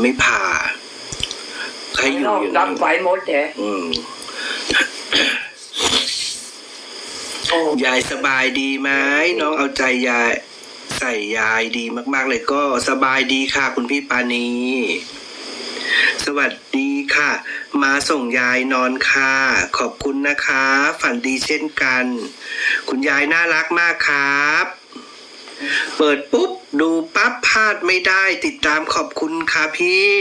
ไม่ผ่าใครอยู่นอกอย่างดันั้บนไฟหมดแหละอืมโอ้ยายสบายดีไหมน้องเอาใจยายใส่ยายดีมาก ๆ เลยก็สบายดีค่ะ คุณพี่ปานีสวัสดีค่ะ มาส่งยายนอนค่ะ ขอบคุณนะคะ ฝันดีเช่นกัน คุณยายน่ารักมากครับ เปิดปุ๊บ ดูปั๊บพลาดไม่ได้ติดตามขอบคุณค่ะพี่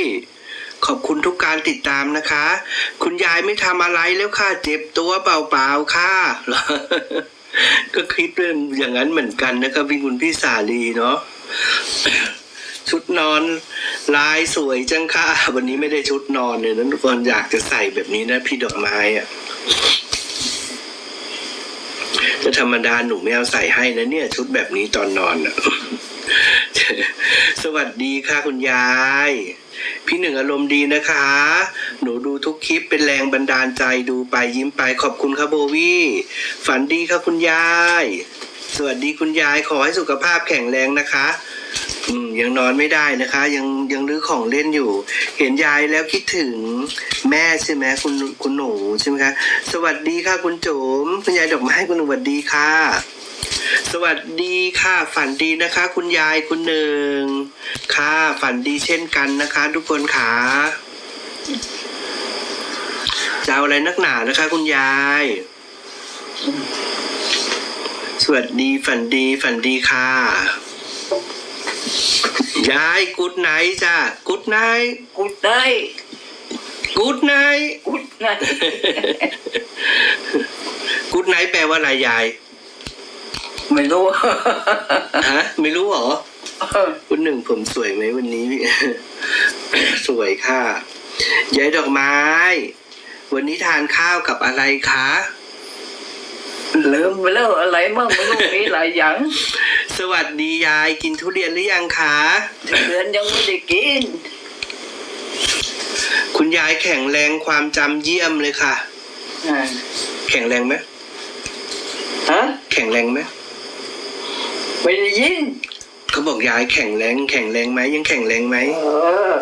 ขอบคุณทุกการติดตามนะคะ คุณยายไม่ทำอะไรแล้วค่ะ เจ็บตัวเปล่าๆค่ะก็คิดเรื่องอย่างนั้นเหมือนกันนะครับพี่คุณพี่สาลีเนาะชุดนอนลายสวยจังค่ะ วันนี้ไม่ได้ชุดนอนเลยนะทุกคนอยากจะใส่แบบนี้นะพี่ดอกไม้อะะธรรมดาหนูไม่เอาใส่ให้นะเนี่ย ชุดแบบนี้ตอนนอนอะสวัสดีค่ะคุณยาย พี่หนึ่งอารมณ์ดีนะคะ หนูดูทุกคลิปเป็นแรงบันดาลใจดูไปยิ้มไปขอบคุณครับโบวี่ฝันดีค่ะคุณยาย สวัสดีคุณยายขอให้สุขภาพแข็งแรงนะคะ ยังนอนไม่ได้นะคะ ยังยังรื้อของเล่นอยู่ เห็นยายแล้วคิดถึงแม่ใช่ไหมคุณคุณหนูใช่ไหมคะสวัสดีค่ะคุณโจมคุณยายดอกไม้คุณหนูสวัสดีค่ะ สวัสดีค่ะ ฝันดีนะคะ คุณยายคุณหนึ่งค่ะ ฝันดีเช่นกันนะคะ ทุกคนค่ะจะเอาอะไรนักหนานะคะ คุณยาย สวัสดีฝันดีฝันดีค่ะ ยายกุดไนจ้ะกุดไนกุดได้กุดไนกุดได้กุดไนแปลว่าอะไรยาย ไม่รู้ ฮะ ไม่รู้เหรอคุณหนึ่งผมสวยไหมวันนี้ สวยค่ะยายดอกไม้ วันนี้ทานข้าวกับอะไรคะลืมไปแล้วอะไรมั่งไม่รู้มีหลายอย่าง สวัสดียายกินทุเรียนหรือยังคะ เดือนยังไม่ได้กิน คุณยายแข็งแรงความจำเยี่ยมเลยค่ะ อ่าแข็งแรงไหมฮะแข็งแรงไหมไม่ได้ยิน เขาบอกยายแข็งแรงแข็งแรงไหมยังแข็งแรงไหมเออ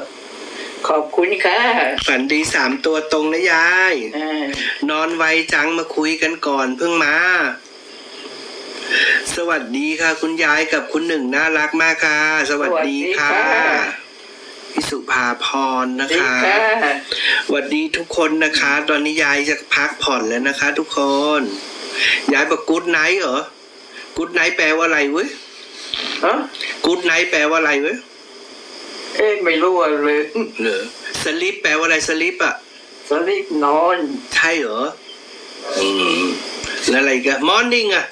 ขอบคุณค่ะฝันดีสามตัวตรงนะยาย อ่านอนไวจังมาคุยกันก่อนเพิ่งมา สวัสดีค่ะ คุณยายกับคุณหนึ่งน่ารักมากค่ะ สวัสดีค่ะพี่สุภาพรนะดีคะค่ะสวัสดีทุกคนนะคะ ตอนนี้ยายจะพักผ่อนแล้วนะคะ ทุกคน ยายบอกกู๊ดไนท์เหรอกู๊ดไนท์แปลว่าอะไรเว้ยฮะกู๊ดไนท์แปลว่าอะไรเว้ยเอ๊ะไม่รู้อะลืมเหรอสลิปแปลว่าอะไรสลิปอะสลิปนอน ใช่เหรออืมแล้วอะไรกันมอร์นิ่งอะ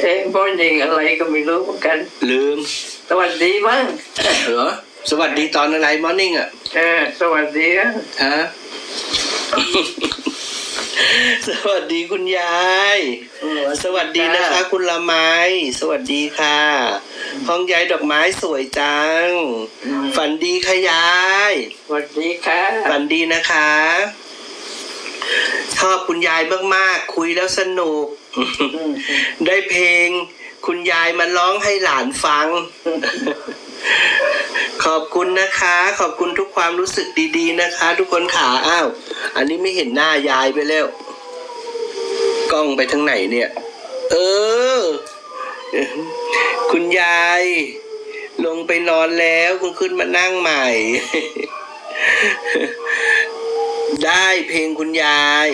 เอ๊ะบอนยิงอะไรก็ไม่รู้เหมือนกัน ลืม สวัสดีมั้งเหรอสวัสดีตอนอะไรมอร์นิ่งอะเออสวัสดีนะฮะ สวัสดีคุณยายเออสวัสดีนะคะ คุณละไม้ สวัสดีค่ะ ห้องยายดอกไม้สวยจังอืมฝันดีค่ะยาย สวัสดีค่ะฝันดีนะคะ ชอบคุณยายมากๆ คุยแล้วสนุกอืม ได้เพลงคุณยายมาร้องให้หลานฟัง ขอบคุณนะคะ ขอบคุณทุกความรู้สึกดี ๆ นะคะ ทุกคนขาอ้าว อันนี้ไม่เห็นหน้ายายไปแล้ว กล้องไปทางไหนเนี่ย เออ คุณยาย ลงไปนอนแล้วคุณขึ้นมานั่งใหม่ ได้เพลงคุณยาย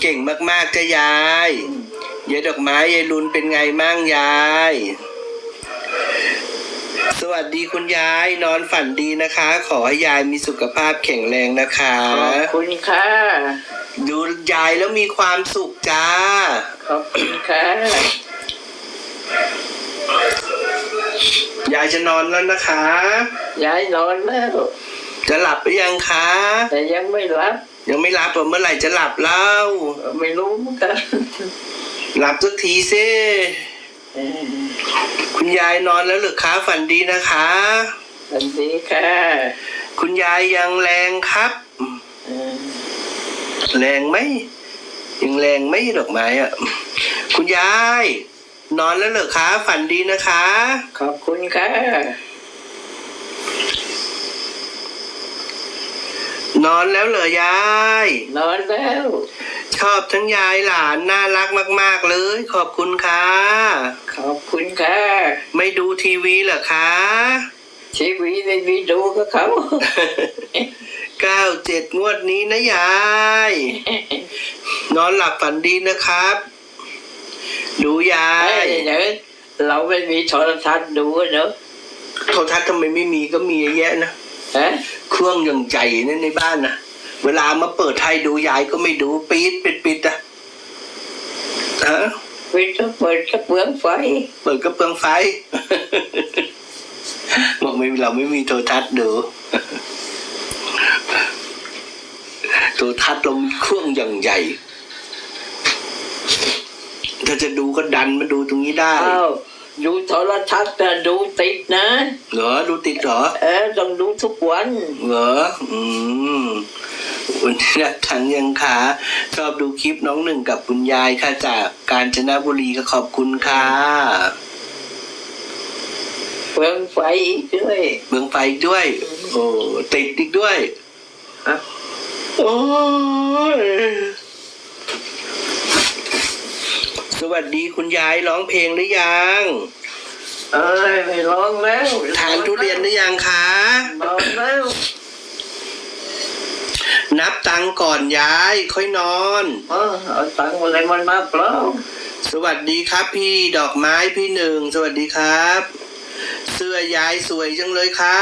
เก่งมากๆจ้ะยาย ยายดอกไม้ยายลุนเป็นไงมั่งยาย สวัสดีคุณยาย นอนฝันดีนะคะ ขอให้ยายมีสุขภาพแข็งแรงนะคะ ขอบคุณค่ะ ดูยายแล้วมีความสุขจ้า ขอบคุณค่ะ ยายจะนอนแล้วนะคะ ยายนอนแล้ว จะหลับหรือยังคะ แต่ยังไม่รับ ยังไม่หลับเหรอเมื่อไหร่จะหลับเล่า ไม่รู้เหมือนกัน หลับสักทีซิเออคุณยายนอนแล้วหรือคะฝันดีนะคะสวัสดีค่ะ คุณยายยังแรงครับเออแรงไหมยังแรงไหมดอกไม้อะคุณยาย นอนแล้วเหรอคะฝันดีนะคะ ขอบคุณค่ะ นอนแล้วเหรอยาย นอนแล้ว ชอบทั้งยายหลานน่ารักมาก ๆ เลย ขอบคุณค่ะ ขอบคุณค่ะ ไม่ดูทีวีเหรอคะทีวีไม่มีดูกับเขาเก้าเจ็ดงวดนี้นะยาย นอนหลับฝันดีนะครับ ดูยาเอ้ยยเดี๋ยวเราไม่มีโทรทัศน์ดูเนอะโทรทัศน์ทำไมไม่มีก็มีเยอะแยะนะฮะเครื่องอย่างใหญ่นั่นในบ้านนะ เวลามาเปิดไทยดูยายก็ไม่ดูปิดปิดปิดอะฮะปิดก็เปิดก็เปลืองไฟ เปิดก็เปลืองไฟ บอกไม่เราไม่มีโทรทัศน์ดูโทรทัศน์เรามีเครื่องอย่างใหญ่ ถ้าจะดูก็ดันมาดูตรงนี้ได้อ้าวดูโทรทัศน์แต่ดูติดนะ เหรอ ดูติดเหรอ เออต้องดูทุกวัน เหรอ อืม คุณนักทันยังขาชอบดูคลิปน้องหนึ่งกับคุณยายค่ะจากกาญจนบุรีก็ขอบคุณค่ะเปลืองไฟอีกด้วยเมืองไฟอีกด้วย โอ้ติดอีกด้วยฮะโอ้ยสวัสดีคุณยายร้องเพลงหรือยัง เอ้ยไม่ร้องแล้ว ทานทุเรียนหรือยังคะนอนแล้ว นับตังค์ก่อนยาย ค่อยนอน เออเอาตังค์อะไรมานับแล้วสวัสดีครับ พี่ดอกไม้พี่หนึ่งสวัสดีครับ เสื้อยายสวยจังเลยค่ะ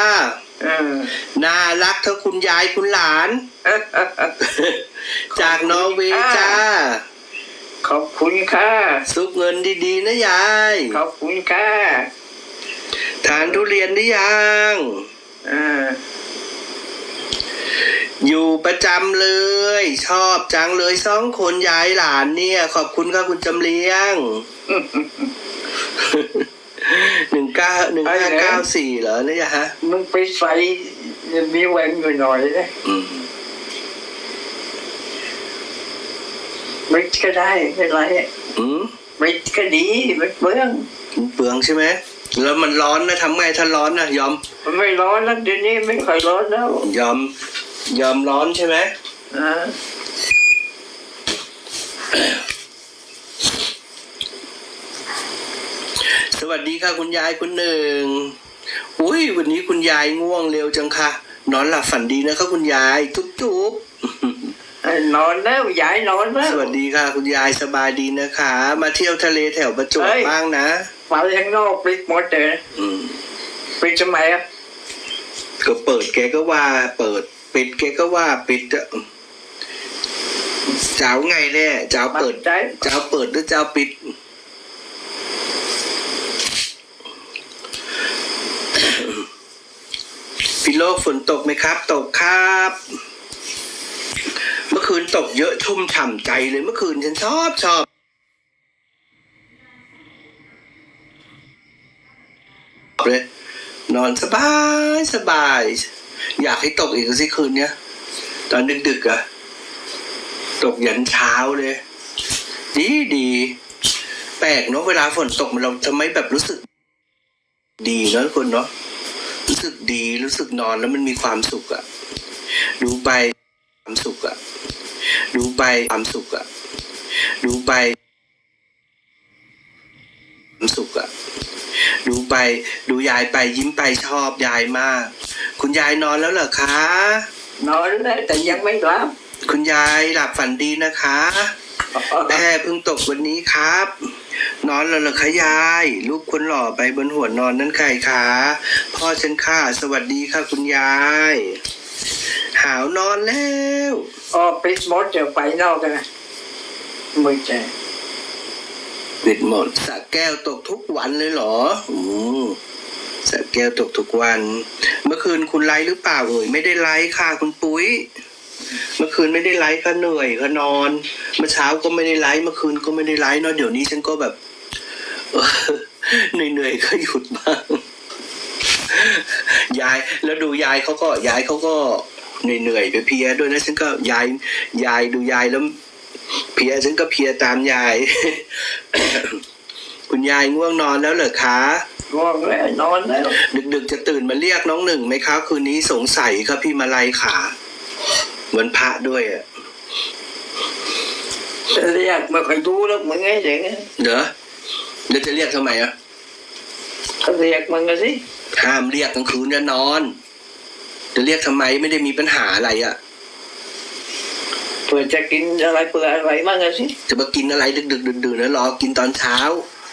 อืมน่ารักทั้งคุณยายคุณหลาน จากนอร์เวย์จ้า ขอบคุณค่ะ ซุกเงินดีๆ นะยาย ขอบคุณค่ะทานทุเรียนหรือยังอ่า อยู่ประจำเลย ชอบจังเลยสองคนยายหลานเนี่ย ขอบคุณค่ะคุณจำเลียงหนึ่งเก้าหนึ่งห้าเก้าสี่เหรอเนี่ยฮะ มึงไปใส่มีแหวนอยู่หน่อยนะอืมไม่ก็ได้ไม่เป็นไรอืมไม่ก็ดีไม่เปลืองเปลืองใช่ไหมแล้วมันร้อนนะทำไงถ้าร้อนนะยอม มันไม่ร้อนแล้วเดี๋ยวนี้ไม่ค่อยร้อนแล้ว ยอม ยอมร้อนใช่ไหมอ่าสวัสดีค่ะ คุณยายคุณหนึ่ง อุ้ยวันนี้คุณยายง่วงเร็วจังค่ะ นอนหลับฝันดีนะคะคุณยายจุ๊บจุ๊บนอนแล้วยายนอนแล้วสวัสดีค่ะ คุณยายสบายดีนะคะ มาเที่ยวทะเลแถวประจวบเฮ้ยบ้างนะไปข้างนอกปิดหมดเลยอืมปิดทำไมอะก็เปิดแกก็ว่าเปิด ปิดแกก็ว่าปิดอะเจ้าไงแน่เจ้าเปิดใจเจ้าเปิดหรือเจ้าปิด พี่โลกฝนตกไหมครับ ตกครับ เมื่อคืนตกเยอะชุ่มฉ่ำใจเลยเมื่อคืนฉันชอบชอบเลยนอนสบายสบาย อยากให้ตกอีกสิคืนเนี้ยตอนดึกๆอะตกยันเช้าเลย ดีดี แปลกเนาะเวลาฝนตกมันเราทำไมแบบรู้สึก ดีเนาะคนเนาะรู้สึกดีรู้สึกนอนแล้วมันมีความสุขอะดูไปความสุขอะดูไปความสุขอะดูไปความสุขอะ ดูไปดูยายไปยิ้มไปชอบยายมาก คุณยายนอนแล้วเหรอคะ นอนแล้วแต่ยังไม่หลับคุณยายหลับฝันดีนะคะแม่เพิ่งตกวันนี้ครับ นอนแล้วเหรอคะยาย ลูกคนหล่อไปบนหัวนอนนั่นใครคะพ่อฉันค่ะสวัสดีค่ะคุณยาย หาวนอนแล้วอ๋อปิดหมดเดี๋ยวไปนอกกันนะไม่ใช่ ปิดหมดสระแก้วตกทุกวันเลยเหรออืมสระแก้วตกทุกวัน เมื่อคืนคุณไลฟ์หรือเปล่าเอ่ยไม่ได้ไลฟ์ค่ะคุณปุ้ย เมื่อคืนไม่ได้ไลฟ์ค่ะเหนื่อยค่ะนอน เมื่อเช้าก็ไม่ได้ไลฟ์เมื่อคืนก็ไม่ได้ไลฟ์เนาะเดี๋ยวนี้ฉันก็แบบเหนื่อยๆก็หยุดบ้างยายแล้วดูยายเขาก็ยายเขาก็เหนื่อยๆเพียๆด้วยนะฉันก็ยายยายดูยายแล้ว เพลียฉันก็เพลียตามยาย คุณยายง่วงนอนแล้วเหรอคะง่วงแล้วนอนแล้ว ดึกๆจะตื่นมาเรียกน้องหนึ่งไหมคะคืนนี้สงสัยครับพี่มาลัยขาวันพระด้วยอะเรียกมาคอยดูแล้วมึงไงอย่างเงี้ยเด้อเดี๋ยวจะเรียกทำไมอะก็เรียกมึงกันสิห้ามเรียกกลางคืนจะนอน จะเรียกทำไมไม่ได้มีปัญหาอะไรอะ เพื่อจะกินอะไรเพื่ออะไรมั่งกันสิจะมากินอะไรดึกดึกๆดื่นๆแล้วรอกินตอนเช้า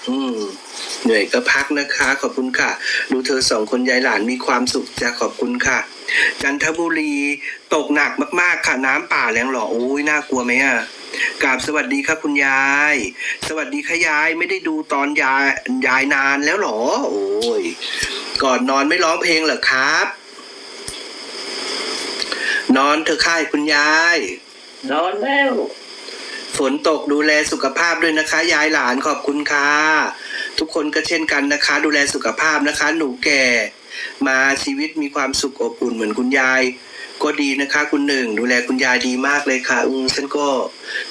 อืมเหนื่อยก็พักนะคะ ขอบคุณค่ะ ดูเธอสองคนยายหลานมีความสุขจะขอบคุณค่ะ จันทบุรีตกหนักมากๆค่ะน้ำป่าแรงหรอโอ้ยน่ากลัวไหมอะกราบสวัสดีค่ะคุณยาย สวัสดีค่ะยายไม่ได้ดูตอนยายยายนานแล้วหรอ โอ้ยก่อนนอนไม่ร้องเพลงเหรอครับ นอนเถอะค่ะคุณยาย นอนแล้วฝนตกดูแลสุขภาพด้วยนะคะ ยายหลานขอบคุณค่ะทุกคนก็เช่นกันนะคะ ดูแลสุขภาพนะคะ หนูแก่ มาชีวิตมีความสุขอบอุ่นเหมือนคุณยาย ก็ดีนะคะ คุณหนึ่ง ดูแลคุณยายดีมากเลยค่ะอืมฉันก็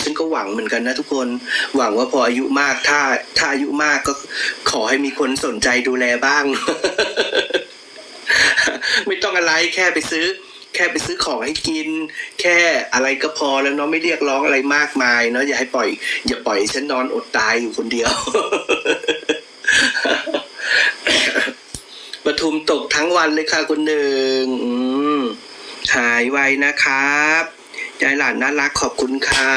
ฉันก็หวังเหมือนกันนะทุกคนหวังว่าพออายุมากถ้าถ้าอายุมากก็ขอให้มีคนสนใจดูแลบ้าง ไม่ต้องอะไรแค่ไปซื้อ แค่ไปซื้อของให้กิน แค่อะไรก็พอแล้วเนาะไม่เรียกร้องอะไรมากมาย เนาะอย่าให้ปล่อย อย่าปล่อยให้ฉันนอนอดตายอยู่คนเดียวปทุมตกทั้งวันเลยค่ะคุณหนึ่งอืมหายไวนะครับยายหลานน่ารักขอบคุณค่ะ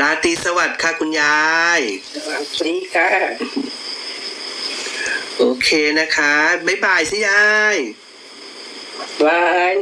ราตรีสวัสดิ์ค่ะคุณยายสวัสดีค่ะ โอเคนะคะ บ๊ายบายสิยาย บาย